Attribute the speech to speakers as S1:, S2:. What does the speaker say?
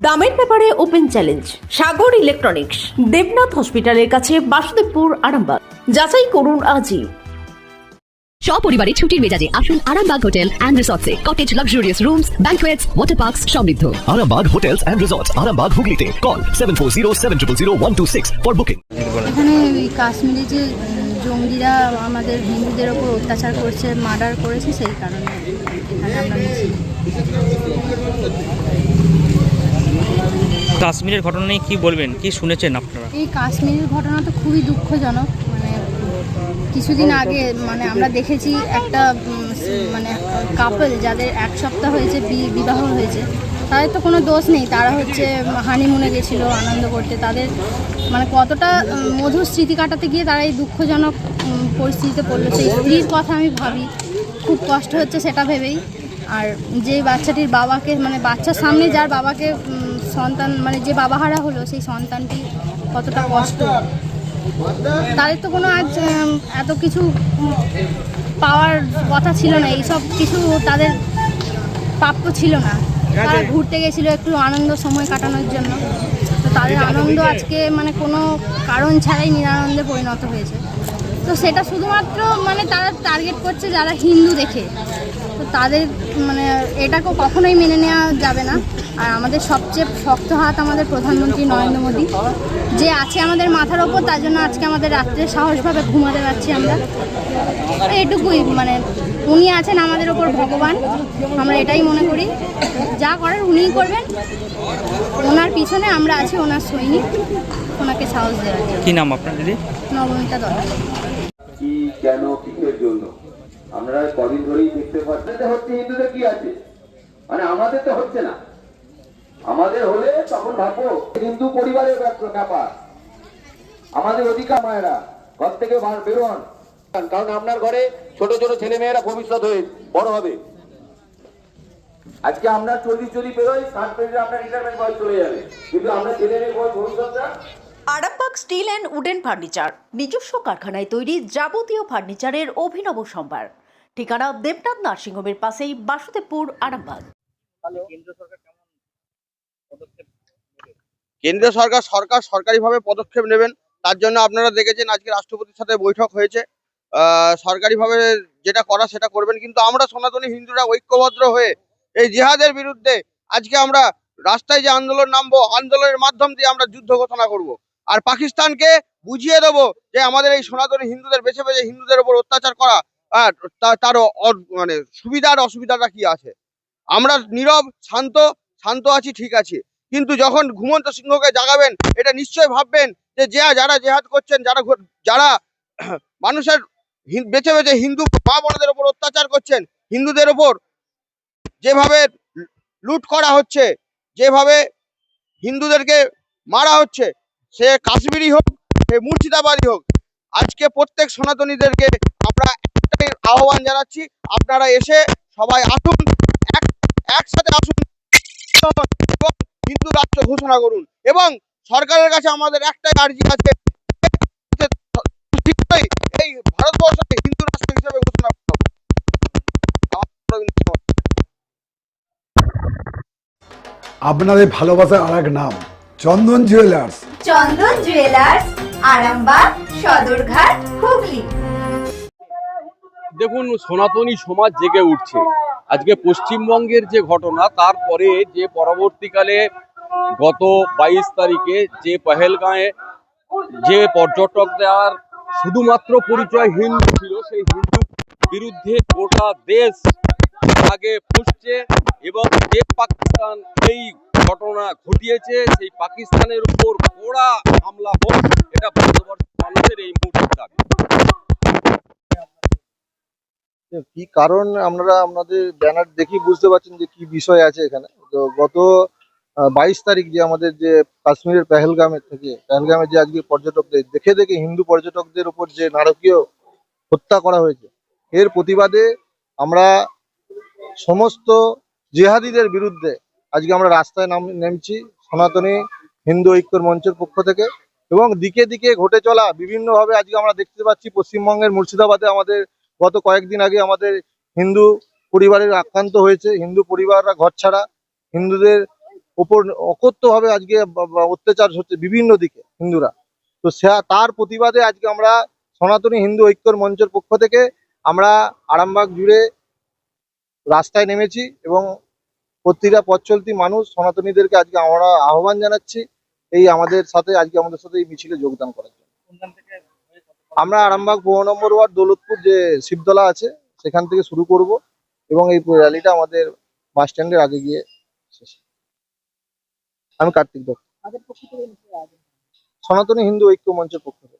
S1: দামের ব্যাপারে open challenge Sagar electronics Debnath হসপিটালের কাছে বাসুদেবপুর আরামবাগ। যাচাই করুন আজই।
S2: সপরিবারে ছুটির মেজাজে আসুন Arambagh hotel and রিসর্টসে। Cottage luxurious rooms banquets water parks সমৃদ্ধ।
S3: Arambag Hotels and Resorts, Arambag Hooghly Call 740 for booking.
S4: এখানে কাশ্মীরে যে জঙ্গিরা আমাদের হিন্দুদের ওপর অত্যাচার করছে মার্ডার করেছে সেই কারণে এখানে আমরা
S5: কাশ্মীরের ঘটনা নিয়ে কি বলবেন? কি শুনেছেন আপনারা?
S4: এই কাশ্মীরের ঘটনা তো খুবই দুঃখজনক মানে কিছুদিন আগে মানে আমরা দেখেছি একটা মানে কাপল যাদের এক সপ্তাহ হয়েছে বিবাহ হয়েছে, তাদের তো কোনো দোষ নেই। তারা হচ্ছে হানিমুনে গেছিল, আনন্দ করতে। তাদের মানে কতটা মধুর স্মৃতি কাটাতে গিয়ে তারা এই দুঃখজনক পরিস্থিতিতে পড়ল। সেই স্ত্রীর কথা আমি ভাবি, খুব কষ্ট হচ্ছে সেটা ভেবেই। আর যে বাচ্চাটির বাবাকে মানে বাচ্চার সামনে যার বাবাকে সন্তান মানে যে বাবাহারা হলো সেই সন্তানটি কতটা কষ্ট? তাদের তো কোনো আজ এত কিছু পাওয়ার কথা ছিল না এইসব কিছু তাদের প্রাপ্য ছিল না। তারা ঘুরতে গেছিল একটু আনন্দ সময় কাটানোর জন্য। তো তাদের আনন্দ আজকে মানে কোনো কারণ ছাড়াই নিরানন্দে পরিণত হয়েছে। তো সেটা শুধুমাত্র মানে তারা টার্গেট করছে যারা হিন্দু দেখে। তো তাদের মানে এটাকে কখনোই মেনে নেওয়া যাবে না। আর আমাদের সবচেয়ে শক্ত হাত আমাদের প্রধানমন্ত্রী নরেন্দ্র মোদী। যে আছে আমাদের মাথার ওপর তার জন্য আজকে আমাদের রাত্রে সাহসভাবে ঘুমাতে পারছি আমরা। এটুকুই মানে উনি আছেন আমাদের ওপর ভগবান আমরা এটাই মনে করি। যা করার উনিই করবেন। ওনার পিছনে আমরা আছি ওনার সৈনিক। ওনাকে সাহস দেওয়ার জন্য
S5: কি নাম আপনার দিদি?
S4: নবমিতা দল
S6: কি কেন কিসের জন্য? আমরা কদিন ধরেই দেখতে পাচ্ছি হচ্ছে হিন্দুদের কি আছে? মানে আমাদের তো হচ্ছে না। আমাদের হলে তখন ভাবো হিন্দু পরিবারের ব্যাপার আমাদের অধিকার মায়েরা। ঘর থেকে বেরোন। কারণ আপনার ঘরে ছোট ছোট ছেলে মেয়েরা ভবিষ্যৎ হয়ে বড় হবে। আজকে আমরা চল্লিশ চল্লিশ বেরোই ষাট পেরিয়ে আপনার রিটায়ারমেন্ট বয়স চলে যাবে। কিন্তু আমরা ছেলে মেয়ে বয়স ভবিষ্যৎটা
S1: Arambag steel and wooden furniture নিজস্ব কারখানায় তৈরি যাবতীয় ফার্নিচারের অভিনব সম্ভার। ঠিকানা দেবনাথ নার্সিংহোমের পাশেই বাসুদেবপুর আরামবাগ।
S7: কেন্দ্রীয় সরকার সরকার সরকারিভাবে পদক্ষেপ নেবেন। তার জন্য আপনারা দেখেছেন আজকে রাষ্ট্রপতির সাথে বৈঠক হয়েছে। সরকারিভাবে যেটা করা সেটা করবেন। কিন্তু আমরা সনাতনী হিন্দুরা ঐক্যবদ্ধ হয়ে এই জিহাদের বিরুদ্ধে আজকে আমরা রাস্তায় যে আন্দোলন নামবো, আন্দোলনের মাধ্যম দিয়ে আমরা যুদ্ধ ঘোষণা করব। আর পাকিস্তানকে বুঝিয়ে দেবো যে আমাদের এই সনাতনী হিন্দুদের, বেছে বেছে হিন্দুদের উপর অত্যাচার করা, আর তা- তার অ- মানে সুবিধা আর অসুবিধাটা কি আছে? আমরা নীরব, শান্ত শান্ত আছি, ঠিক আছে। কিন্তু যখন ঘুমন্ত সিংহকে জাগাবেন, এটা নিশ্চয় ভাববেন যে যে যারা জেহাদ করছেন, যারা যারা মানুষের বেছে বেছে হিন্দু মা বোনদের ওপর অত্যাচার করছেন, হিন্দুদের ওপর যেভাবে লুট করা হচ্ছে, যেভাবে হিন্দুদেরকে মারা হচ্ছে, সে কাশ্মীরি হোক, সে মুর্শিদাবাদী হোক, আজকে প্রত্যেক সনাতনীদেরকে আমরা একটাই আহ্বান জানাচ্ছি, আপনারা এসে সবাই আসুন, এক একসাথে আসুন রাষ্ট্র করুন। এবং সরকারের কাছে আমাদের একটাই আর্জি আছে যে এই ভারতবর্ষকে হিন্দু রাষ্ট্র হিসেবে ঘোষণা।
S8: আপনাদের ভালোবাসার আর এক নাম চন্দন জুয়েলার্স
S9: চন্দন জুয়েলার্স আরামবাগ সদরঘাট হুগলি।
S10: দেখুন সনাতনী সমাজ জেগে উঠছে। আজকে পশ্চিমবঙ্গের যে ঘটনা তারপরে যে পরবর্তীকালে গত বাইশ তারিখে যে পহেলগাঁয়ে যে পর্যটকদের শুধুমাত্র পরিচয় হিন্দু ছিল, সেই হিন্দু বিরুদ্ধে গোটা দেশ আগে ফুসছে এবং যে পাকিস্তান এই ঘটনা ঘটিয়েছে, সেই পাকিস্তানের উপর গোড়া হামলা হোক, এটা ভারতবর্ষের মানুষের এই মুহূর্তে দাবি।
S11: কি কারণ? আমরা আপনাদের ব্যানার দেখি বুঝতে পারছেন যে কি বিষয় আছে এখানে। তো গত বাইশ তারিখ যে আমাদের যে কাশ্মীরের পেহেলগামের থেকে, পেহেলগামে যে আজকে পর্যটকদের, দেখে দেখে হিন্দু পর্যটকদের উপর যে নারকীয় হত্যা করা হয়েছে, এর প্রতিবাদে আমরা সমস্ত জেহাদিদের বিরুদ্ধে আজকে আমরা রাস্তায় নাম, নেমছি সনাতনী হিন্দু ঐক্যর মঞ্চের পক্ষ থেকে এবং দিকে দিকে ঘটে চলা বিভিন্নভাবে আজকে আমরা দেখতে পাচ্ছি পশ্চিমবঙ্গের মুর্শিদাবাদে আমাদের গত কয়েকদিন আগে আমাদের হিন্দু পরিবারের আক্রান্ত হয়েছে, হিন্দু পরিবাররা ঘর ছাড়া, হিন্দুদের ওপর অকথ্যভাবে আজকে বা- বা, অত্যাচার হচ্ছে বিভিন্ন দিকে হিন্দুরা। তো তার প্রতিবাদে আজকে আমরা সনাতনী হিন্দু ঐক্যর মঞ্চের পক্ষ থেকে আমরা আরামবাগ জুড়ে রাস্তায় নেমেছি এবং প্রতিটা পথ চলতি মানুষ সনাতনীদেরকে আজকে আমরা আহ্বান জানাচ্ছি এই আমাদের সাথে, আজকে আমাদের সাথে এই মিছিলে যোগদান করার জন্য। আমরা আরামবাগ পনেরো নম্বর ওয়ার্ড দৌলতপুর যে শিবতলা আছে, সেখান থেকে শুরু করব এবং এই র্যালিটা আমাদের বাস স্ট্যান্ডের আগে গিয়ে আমি কার্তিক দত্ত। সনাতনী হিন্দু ঐক্য মঞ্চের পক্ষ থেকে।